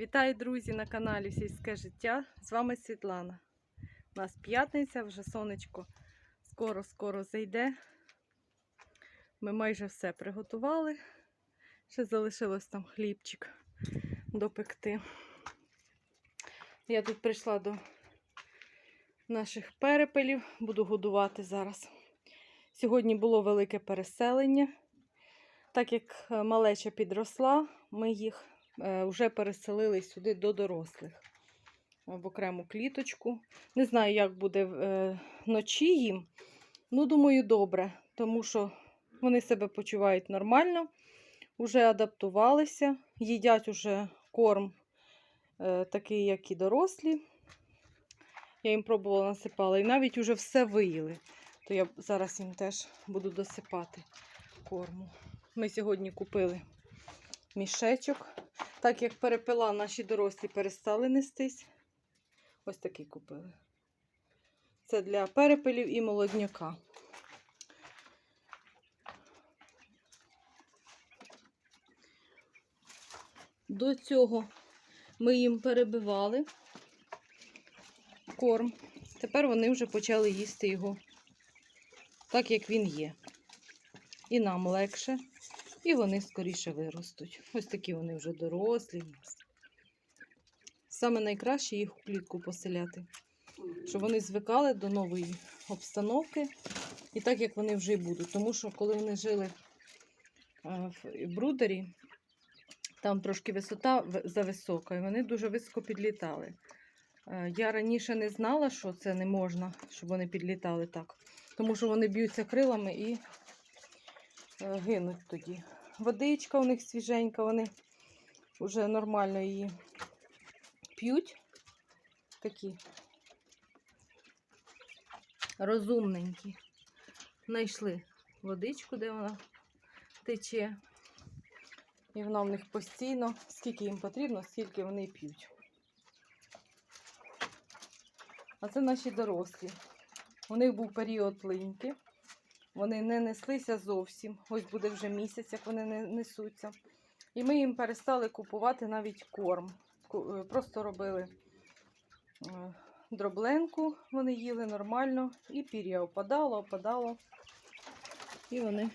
Вітаю, друзі, на каналі Сільське життя. З вами Світлана. У нас п'ятниця, вже сонечко скоро-скоро зайде. Ми майже все приготували. Ще залишилось там хлібчик допекти. Я тут прийшла до наших перепелів, буду годувати зараз. Сьогодні було велике переселення. Так як малеча підросла, ми їх вже переселили сюди до дорослих е, в окрему кліточку. Не знаю, як буде е, вночі їм. Ну, думаю, добре, тому що вони себе почувають нормально, вже адаптувалися, їдять уже корм е, такий, як і дорослі. Я їм пробувала насипала, і навіть уже все виїли. То я зараз їм теж буду досипати корму. Ми сьогодні купили мішечок. Так як перепила наші дорослі перестали нестись. Ось такий купили. Це для перепелів і молодняка. До цього ми їм перебивали корм. Тепер вони вже почали їсти його так, як він є. І нам легше, і вони скоріше виростуть. Ось такі вони вже дорослі. Саме найкраще їх у клітку поселяти, щоб вони звикали до нової обстановки, і так як вони вже й будуть. Тому що коли вони жили е, в брудері, там трошки висота зависока, і вони дуже високо підлітали. Е, Я раніше не знала, що це не можна, щоб вони підлітали так, тому що вони б'ються крилами і гинуть тоді. Водичка у них свіженька, вони вже нормально її п'ють. Такі розумненькі. Знайшли водичку, де вона тече. І вона в них постійно, скільки їм потрібно, скільки вони п'ють. А це наші дорослі. У них був період линьки. Вони не неслися зовсім. Ось буде вже місяць, як вони не несуться. І ми їм перестали купувати навіть корм. Е, Просто робили е, дробленку, вони їли нормально, і пір'я опадало, опадало. І вони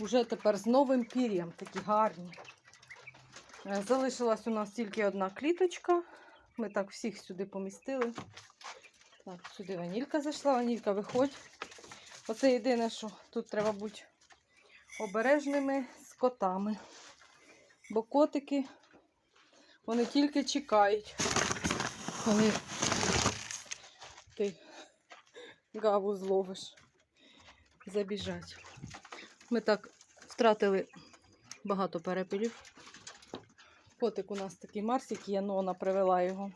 вже тепер з новим пір'ям такі гарні. Е, Залишилась у нас тільки одна кліточка. Ми так всіх сюди помістили. Так, сюди ванілька зайшла, ванілька виходь. Оце єдине, що тут треба бути обережними з котами. Бо котики, вони тільки чекають. Вони ти гаву зловиш. Забіжать. Ми так втратили багато перепелів. Котик у нас такий Марсик є, Нона привела його.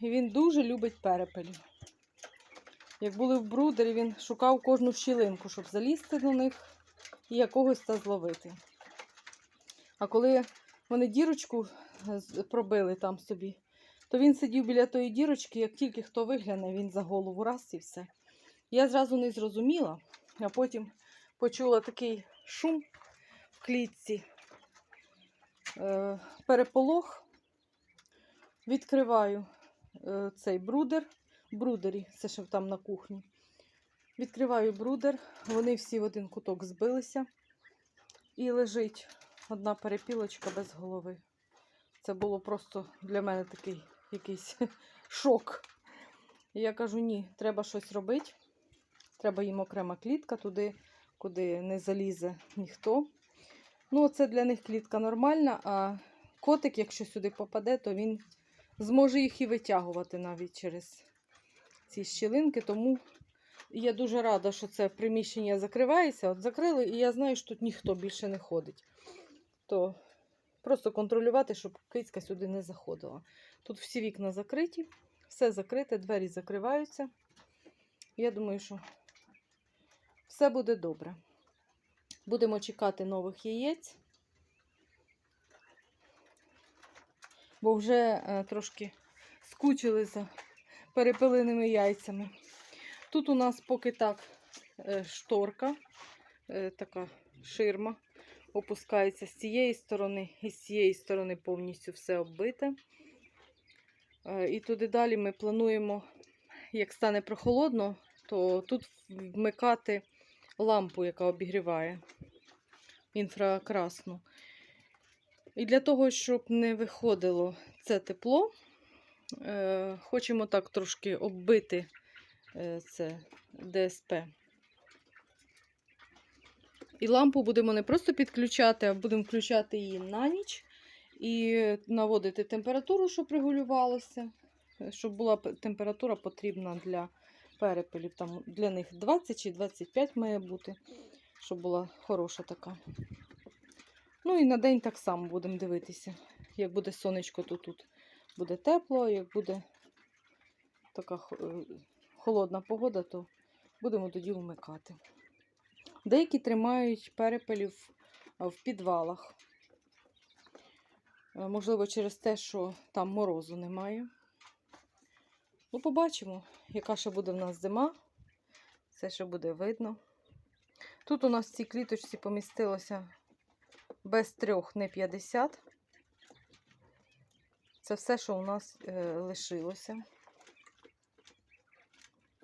І він дуже любить перепелів. Як були в брудері, він шукав кожну щілинку, щоб залізти до них і якогось та зловити. А коли вони дірочку е, пробили там собі, то він сидів біля тої дірочки, як тільки хто вигляне, він за голову раз і все. Я зразу не зрозуміла, а потім почула такий шум в клітці, е, переполох. Відкриваю е, цей брудер, брудері, це ще там на кухні. Відкриваю брудер, вони всі в один куток збилися. І лежить одна перепілочка без голови. Це було просто для мене такий якийсь шок. І я кажу: ні, треба щось робити. Треба їм окрема клітка туди, куди не залізе ніхто. Ну, це для них клітка нормальна, а котик, якщо сюди попаде, то він зможе їх і витягувати навіть через ці щілинки. Тому я дуже рада, що це приміщення закривається. От закрили, і я знаю, що тут ніхто більше не ходить. То просто контролювати, щоб кицька сюди не заходила. Тут всі вікна закриті, все закрите, двері закриваються. Я думаю, що все буде добре. Будемо чекати нових яєць. Бо вже е, трошки скучили за перепиленими яйцями. Тут у нас поки так е, шторка, е, така ширма. опускається з цієї сторони, і з цієї сторони повністю все оббите. Е, І туди далі ми плануємо, як стане прохолодно, то тут вмикати лампу, яка обігріває інфракрасну. І для того, щоб не виходило це тепло, е, хочемо так трошки оббити е, це ДСП. І лампу будемо не просто підключати, а будемо включати її на ніч і наводити температуру, щоб регулювалося, е, щоб була температура потрібна для перепелів. Там для них 20 чи 25 має бути, щоб була хороша така. Ну і на день так само будемо дивитися. Як буде сонечко, то тут буде тепло, як буде така е, холодна погода, то будемо тоді вмикати. Деякі тримають перепелів в підвалах. Е, Можливо, через те, що там морозу немає. Ну, побачимо, яка ще буде в нас зима. Це ще буде видно. Тут у нас в цій кліточці помістилося без трьох, не 50. Це все, що у нас е, лишилося.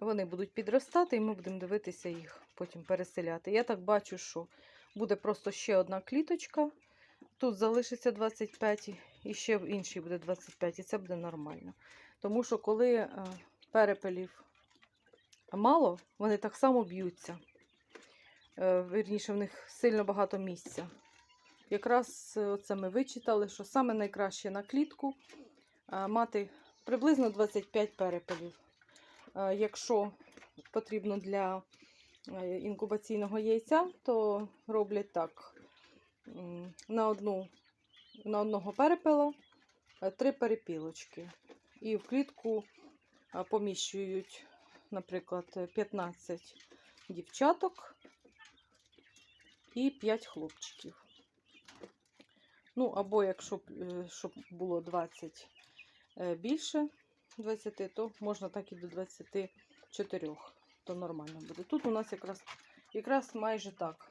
Вони будуть підростати, і ми будемо дивитися їх, потім переселяти. Я так бачу, що буде просто ще одна кліточка. Тут залишиться 25, і ще в іншій буде 25, і це буде нормально. Тому що коли е, перепелів мало, вони так само б'ються. Е, Вірніше, в них сильно багато місця. Якраз е, це ми вичитали, що саме найкраще на клітку е, мати приблизно 25 перепелів. Е, Якщо потрібно для інкубаційного яйця, то роблять так: на, одну, на одного перепела три перепілочки. І в клітку поміщують, наприклад, е, 15 дівчаток і 5 хлопчиків. Ну, або якщо е, щоб було 20 е, більше 20, то можна так і до 24, то нормально буде. Тут у нас якраз, якраз майже так.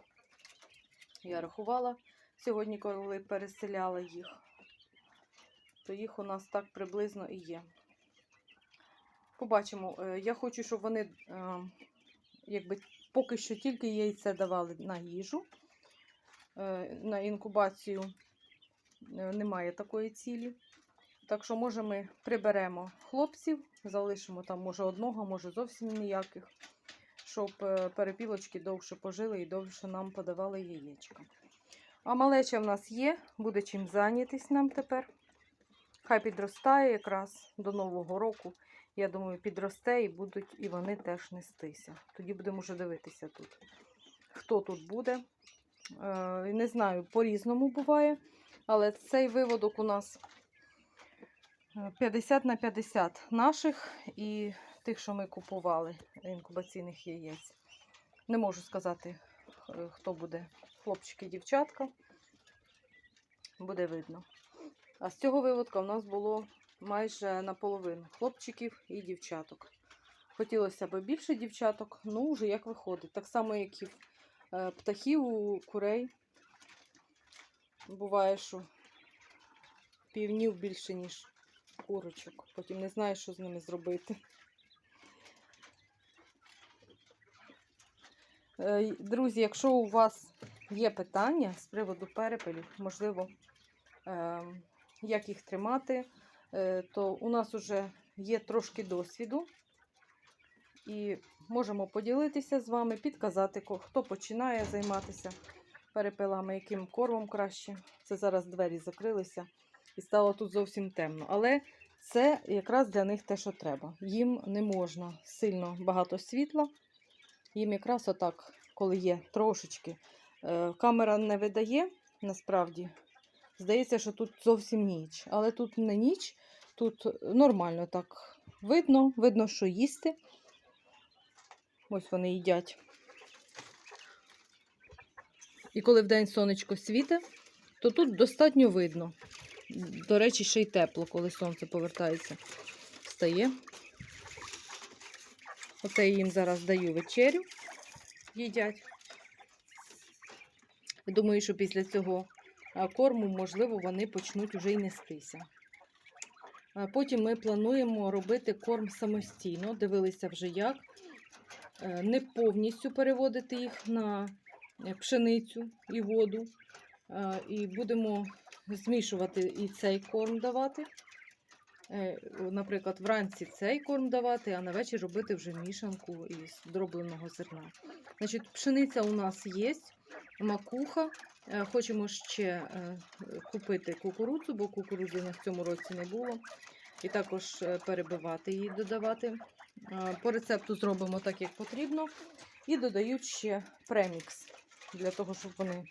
Я рахувала сьогодні, коли переселяла їх, то їх у нас так приблизно і є. Побачимо. Е, Я хочу, щоб вони якби поки що тільки яйце давали на їжу, на інкубацію немає такої цілі. Так що, може, ми приберемо хлопців, залишимо там, може, одного, може, зовсім ніяких, щоб е, перепілочки довше пожили і довше нам подавали яєчка. А малеча в нас є, буде чим зайнятись нам тепер. Хай підростає якраз до Нового року. Я думаю, підросте і будуть і вони теж нестися. Тоді будемо вже дивитися тут, хто тут буде. Е, Не знаю, по-різному буває, але цей виводок у нас е, 50 на 50 наших і тих, що ми купували інкубаційних яєць. Не можу сказати, е, хто буде хлопчики, дівчатка. Буде видно. А з цього виводка в нас було майже наполовину хлопчиків і дівчаток. Хотілося б більше дівчаток, ну вже як виходить. Так само, як і в е, птахів у курей. Буває, що півнів більше, ніж курочок. Потім не знаєш, що з ними зробити. Е, Друзі, якщо у вас є питання з приводу перепелів, можливо, ем, як їх тримати, е, то у нас вже є трошки досвіду. І можемо поділитися з вами, підказати, хто починає займатися перепелами, яким кормом краще. Це зараз двері закрилися і стало тут зовсім темно. Але це якраз для них те, що треба. Їм не можна сильно багато світла. Їм якраз отак, коли є трошечки. Е, Камера не видає, насправді. Здається, що тут зовсім ніч. Але тут не ніч, тут нормально так видно, видно, що їсти. Ось вони їдять. І коли вдень сонечко світить, то тут достатньо видно. До речі, ще й тепло, коли сонце повертається, встає. Оце я їм зараз даю вечерю. Їдять. Думаю, що після цього корму, можливо, вони почнуть вже й нестися. Потім ми плануємо робити корм самостійно. Дивилися вже як. Е, Не повністю переводити їх на пшеницю і воду. Е, І будемо змішувати і цей корм давати. Е, Наприклад, вранці цей корм давати, а на вечір робити вже мішанку із дробленого зерна. Значить, пшениця у нас є, макуха. Е, Хочемо ще е, купити кукурудзу, бо кукурудзи в цьому році не було. І також е, перебивати її, додавати. Е, По рецепту зробимо так, як потрібно. І додають ще премікс для того, щоб вони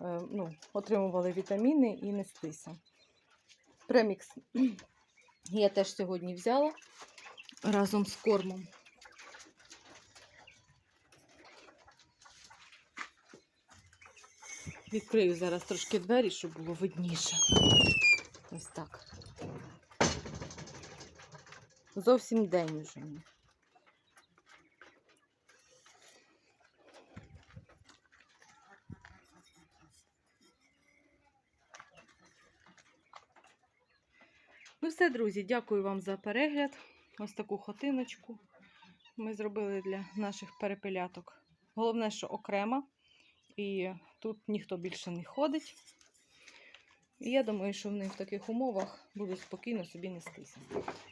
е, ну, отримували вітаміни і нестися. Премікс я теж сьогодні взяла разом з кормом. Відкрию зараз трошки двері, щоб було видніше. Ось так. Зовсім день уже. Все, друзі, дякую вам за перегляд. Ось таку хотиночку ми зробили для наших перепеляток. Головне, що окремо, і тут ніхто більше не ходить. І я думаю, що вони в таких умовах будуть спокійно собі нестися.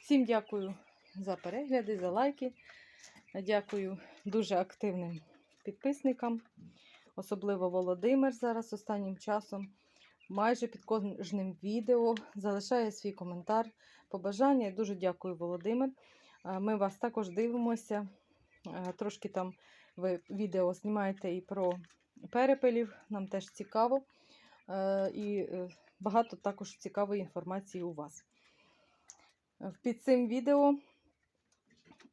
Всім дякую за перегляди, за лайки. Дякую дуже активним підписникам, особливо Володимир зараз останнім часом. Майже під кожним відео залишає свій коментар, побажання. Дуже дякую, Володимир. Е, Ми вас також дивимося. Е, Трошки там ви відео знімаєте і про перепелів, нам теж цікаво. Е, І багато також цікавої інформації у вас. Під цим відео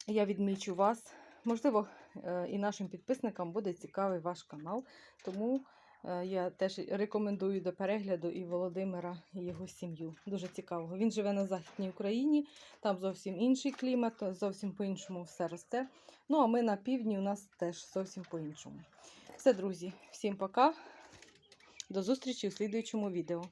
я відмічу вас. Можливо, і нашим підписникам буде цікавий ваш канал, тому я теж рекомендую до перегляду і Володимира і його сім'ю. Дуже цікавого. Він живе на Західній Україні, там зовсім інший клімат, зовсім по-іншому все росте. Ну, а ми на півдні у нас теж зовсім по-іншому. Все, друзі, всім пока. До зустрічі у слідуючому відео.